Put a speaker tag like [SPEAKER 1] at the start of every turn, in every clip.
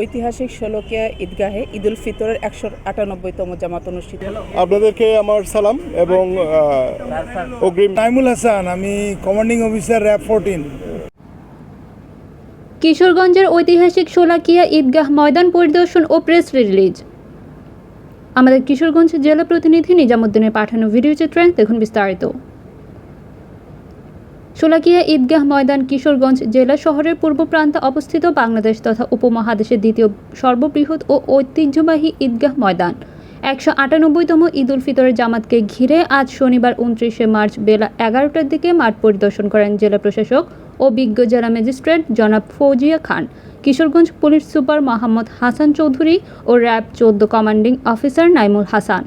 [SPEAKER 1] ঐতিহাসিক ষোলকিয়া ঈদগাহে ঈদুল ফিতরের একশো আটানব্বইতম জামাত অনুষ্ঠিত।
[SPEAKER 2] আপনাদেরকে আমার সালাম এবং অগ্রিম
[SPEAKER 3] নাইমুল হাসান আমি কমান্ডিং অফিসার র্যাব ফোরটিন।
[SPEAKER 4] কিশোরগঞ্জের ঐতিহাসিক শোলাকিয়া ঈদগাহ ময়দান পরিদর্শন ও প্রেস রিলিজ। আমাদের কিশোরগঞ্জ জেলা প্রতিনিধি নিজামুদ্দিনের পাঠানো ভিডিও চিত্রে দেখুন বিস্তারিত। শোলাকিয়া ঈদগাহ ময়দান কিশোরগঞ্জ জেলা শহরের পূর্ব প্রান্তে অবস্থিত বাংলাদেশ তথা উপমহাদেশের দ্বিতীয় সর্ববৃহৎ ও ঐতিহ্যবাহী ঈদগাহ ময়দান। একশো আটানব্বইতম ঈদ উল ফিতরের জামাতকে ঘিরে আজ শনিবার উনত্রিশে মার্চ বেলা এগারোটার দিকে মাঠ পরিদর্শন করেন জেলা প্রশাসক ও বিজ্ঞ জেলা ম্যাজিস্ট্রেট জনাব ফৌজিয়া খান। কিশোরগঞ্জ পুলিশ সুপার মোহাম্মদ হাসান চৌধুরী ও র্যাব চোদ্দ কমান্ডিং অফিসার নাইমুল হাসান।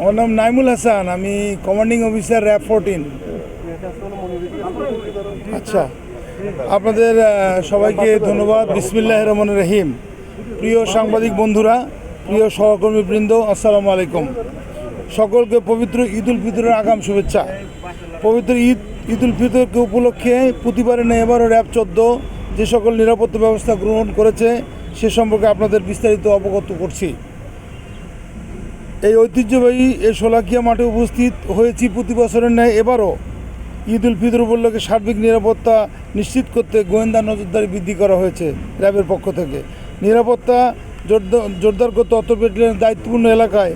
[SPEAKER 3] আমার নাম নাইমুল হাসান, আমি কমান্ডিং অফিসার র্যাব ফোরটিন আচ্ছা। আপনাদের সবাইকে ধন্যবাদ। বিসমিল্লাহ রহমান রহিম। প্রিয় সাংবাদিক বন্ধুরা, প্রিয় সহকর্মীবৃন্দ, আসসালামু আলাইকুম। সকলকে পবিত্র ঈদ উল ফিতরের আগাম শুভেচ্ছা। পবিত্র ঈদ ঈদ উল ফিতরকে উপলক্ষে প্রতিবারে নেই এবারও র্যাব চোদ্দ, যে সকল নিরাপত্তা ব্যবস্থা গ্রহণ করেছে, সে সম্পর্কে আপনাদের বিস্তারিত অবগত করছি। এই ঐতিহ্যবাহী এই শোলাকিয়া মাঠে উপস্থিত হয়েছি প্রতি বছরের ন্যায় এবারও। ঈদ উল ফিতর উপলক্ষে সার্বিক নিরাপত্তা নিশ্চিত করতে গোয়েন্দা নজরদারি বৃদ্ধি করা হয়েছে র্যাবের পক্ষ থেকে। নিরাপত্তা জোরদ- জোরদার করতে অত ব্যাটালিয়নের দায়িত্বপূর্ণ এলাকায়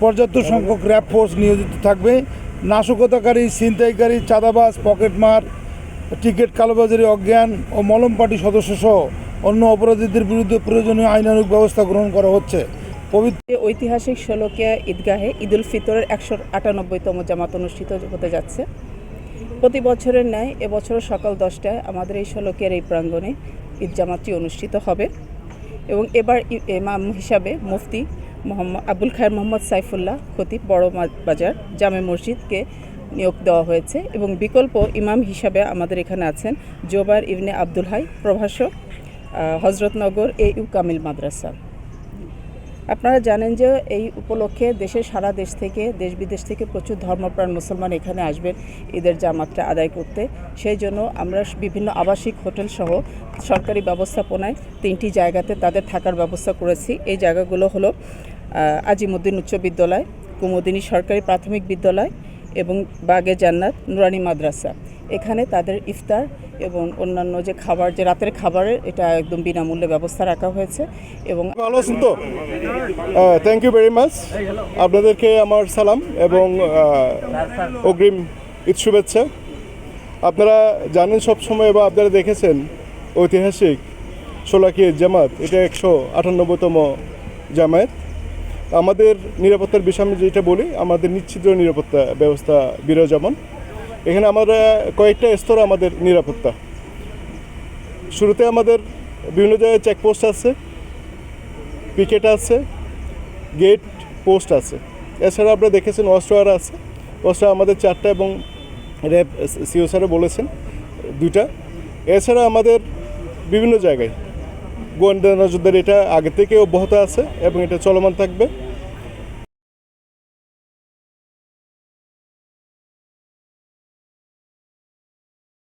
[SPEAKER 3] পর্যাপ্ত সংখ্যক র্যাব ফোর্স নিয়োজিত থাকবে। নাশকতাকারী, ছিনতাইকারী, চাঁদাবাজ, পকেটমার, টিকিট কালোবাজারি অজ্ঞান ও মলম পার্টি সদস্যসহ অন্য অপরাধীদের বিরুদ্ধে প্রয়োজনীয় আইনানুগ ব্যবস্থা গ্রহণ করা হচ্ছে। পবিত্র
[SPEAKER 1] ঐতিহাসিক ষোলকিয়া ঈদগাহে ঈদুল ফিতরের একশো আটানব্বইতম জামাত অনুষ্ঠিত হতে যাচ্ছে। প্রতি বছরের ন্যায় এবছরও সকাল দশটায় আমাদের এই ষোলকিয়ার এই প্রাঙ্গণে ঈদ জামাতটি অনুষ্ঠিত হবে এবং এবার ইমাম হিসাবে মুফতি মোহাম্মদ আবুল খায়ের মোহাম্মদ সাইফুল্লাহ খতিব বড় বাজার জামে মসজিদকে নিয়োগ দেওয়া হয়েছে এবং বিকল্প ইমাম হিসাবে আমাদের এখানে আছেন জোবার ইবনে আব্দুল হাই প্রভাষক হজরতনগর এ ইউ কামিল মাদ্রাসা। আপনারা জানেন যে এই উপলক্ষে দেশের সারা দেশ থেকে, দেশ বিদেশ থেকে প্রচুর ধর্মপ্রাণ মুসলমান এখানে আসবেন ঈদের জামাতটা আদায় করতে। সেই জন্য আমরা বিভিন্ন আবাসিক হোটেল সহ সরকারি ব্যবস্থাপনায় তিনটি জায়গাতে তাদের থাকার ব্যবস্থা করেছি। এই জায়গাগুলো হলো আজিমুদ্দিন উচ্চ বিদ্যালয়, কুমুদিনী সরকারি প্রাথমিক বিদ্যালয় এবং বাগে জান্নাত, নুরানি মাদ্রাসা। এখানে তাদের ইফতার এবং অন্যান্য যে খাবার, যে রাতের খাবারের এটা একদম বিনামূল্যে ব্যবস্থা রাখা হয়েছে এবং
[SPEAKER 2] ভালো আছেন তো? থ্যাংক ইউ ভেরি মাচ আপনাদেরকে আমার সালাম এবং অগ্রিম ঈদ শুভেচ্ছা। আপনারা জানেন সব সময় বা আপনারা দেখেছেন ঐতিহাসিক সোলাকিয়া জামাত, এটা একশো আটানব্বইতম জামায়াত। আমাদের নিরাপত্তার বিষয়ে আমি যেটা বলি, আমাদের নিশ্চিত নিরাপত্তা ব্যবস্থা বিরাজমান। এখানে আমরা কয়েকটা স্তর আমাদের নিরাপত্তা। শুরুতে আমাদের বিভিন্ন জায়গায় চেকপোস্ট আছে পিকেট আছে গেট পোস্ট আছে। এছাড়া আপনারা দেখেছেন অস্ট্রার আছে। অস্ট্রা আমাদের চারটা এবং র্যাব সিও স্যারও বলেছেন দুইটা। এছাড়া আমাদের বিভিন্ন জায়গায়। গোয়েন্দা নজরদারি এটা আগে থেকে অব্যাহত আছে এবং এটা চলমান থাকবে।